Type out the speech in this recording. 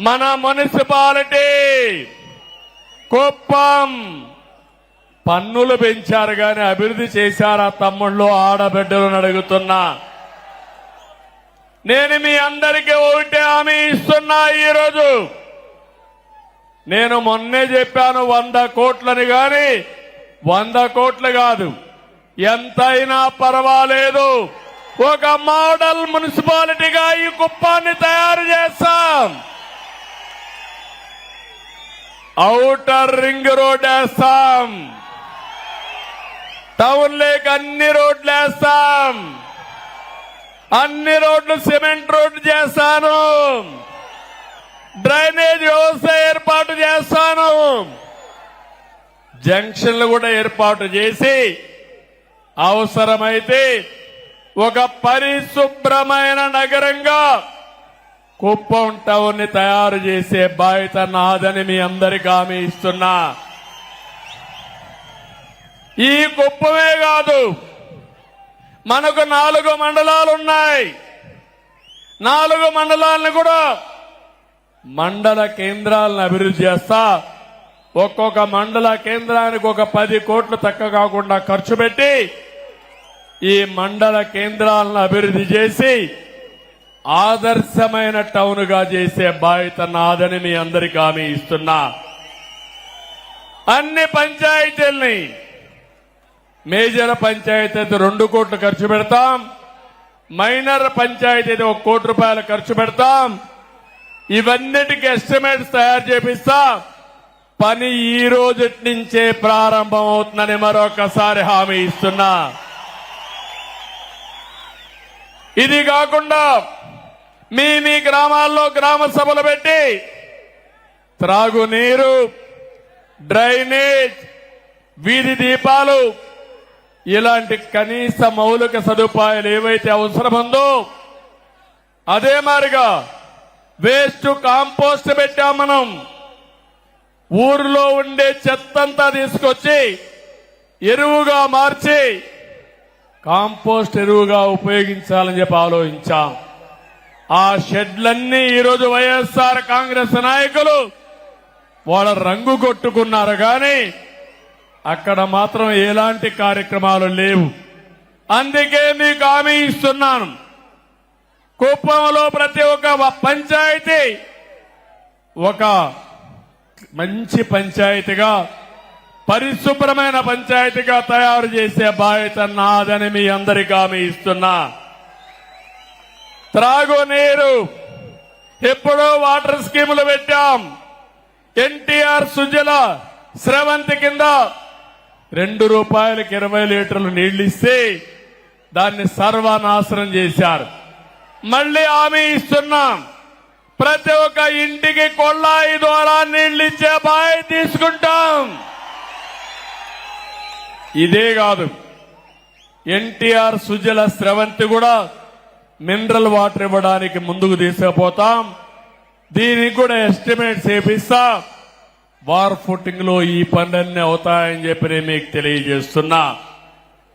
మన మున్సిపాలిటీ కుప్పం పన్నులు పెంచారు గాని అభివృద్ధి చేశారా తమ్ముళ్ళు ఆడబిడ్డలను అడుగుతున్నా. నేను మీ అందరికీ ఒకటే హామీ ఇస్తున్నా ఈరోజు. నేను మొన్నే చెప్పాను వంద కోట్లని గాని వంద కోట్లు కాదు. ఎంతైనా పర్వాలేదు. ఒక మోడల్ మున్సిపాలిటీగా ఈ కుప్పాన్ని తయారు చేస్తాం. ఔటర్ రింగ్ రోడ్ వేస్తాం టౌన్ లేక్ అన్ని రోడ్లు వేస్తాం అన్ని రోడ్లు సిమెంట్ రోడ్లు చేస్తాను. డ్రైనేజ్ వ్యవస్థ ఏర్పాటు చేస్తాను. జంక్షన్లు కూడా ఏర్పాటు చేసి అవసరమైతే ఒక పరిశుభ్రమైన నగరంగా కుప్పం టౌన్ని తయారు చేసే బాధ్యత నాదని మీ అందరికీ హామీ ఇస్తున్నా. ఈ కుప్పమే కాదు మనకు నాలుగు మండలాలు ఉన్నాయి. నాలుగు మండలాలను కూడా మండల కేంద్రాలను అభివృద్ధి చేస్తా. ఒక్కొక్క మండల కేంద్రానికి ఒక పది కోట్లు తక్కువ కాకుండా ఖర్చు పెట్టి ఈ మండల కేంద్రాలను అభివృద్ధి చేసి ఆదర్శమైన టౌన్గా చేసే బాధ్యత నాదని మీ అందరికీ హామీ ఇస్తున్నా. అన్ని పంచాయతీల్ని మేజర్ పంచాయతీ అయితే రెండు కోట్లు ఖర్చు పెడతాం మైనర్ పంచాయతీ అయితే ఒక కోటి రూపాయలు ఖర్చు పెడతాం ఇవన్నిటికీ ఎస్టిమేట్స్ తయారు చేపిస్తా. పని ఈ రోజు నుంచే ప్రారంభం అవుతుందని మరొకసారి హామీ ఇస్తున్నా. ఇది కాకుండా మీ మీ గ్రామాల్లో గ్రామ సభలు పెట్టి త్రాగునీరు డ్రైనేజ్ వీధి దీపాలు ఇలాంటి కనీస మౌలిక సదుపాయాలు ఏవైతే అవసరముందో అదే మారిగా వేస్ట్ కాంపోస్ట్ పెట్టాం మనం. ఊరిలో ఉండే చెత్తంతా తీసుకొచ్చి ఎరువుగా మార్చి కాంపోస్ట్ ఎరువుగా ఉపయోగించాలని చెప్పి ఆలోచించాం. ఆ షెడ్లన్నీ ఈరోజు వైఎస్ఆర్ కాంగ్రెస్ నాయకులు వాళ్ళ రంగు కొట్టుకున్నారు కానీ అక్కడ మాత్రం ఎలాంటి కార్యక్రమాలు లేవు. అందుకే మీకు హామీ ఇస్తున్నాను. కుప్పంలో ప్రతి ఒక్క పంచాయతీ ఒక మంచి పంచాయతీగా పరిశుభ్రమైన పంచాయతీగా తయారు చేసే బాధ్యత నాదని మీ అందరికీ హామీ ఇస్తున్నా. త్రాగునీరు ఎప్పుడో వాటర్ స్కీములు పెట్టాం. ఎన్టీఆర్ సుజల స్రవంతి కింద రెండు రూపాయలకు ఇరవై లీటర్లు నీళ్ళు ఇస్తే దాన్ని సర్వనాశనం చేశారు. మళ్ళీ హామీ ఇస్తున్నాం. ప్రతి ఒక్క ఇంటికి కొళ్ళాయి ద్వారా నీళ్ళు ఇచ్చే బాయ్ తీసుకుంటాం. ఇదే కాదు. ఎన్టీఆర్ సుజల స్రవంతి కూడా మినరల్ వాటర్ ఇవ్వడానికి ముందుకు తీసుకుపోతాం. దీనికి కూడా ఎస్టిమేట్ చేపిస్తా వార్ ఫుటింగ్లో ఈ పనులన్నీ అవుతాయని చెప్పి నేను మీకు తెలియజేస్తున్నా.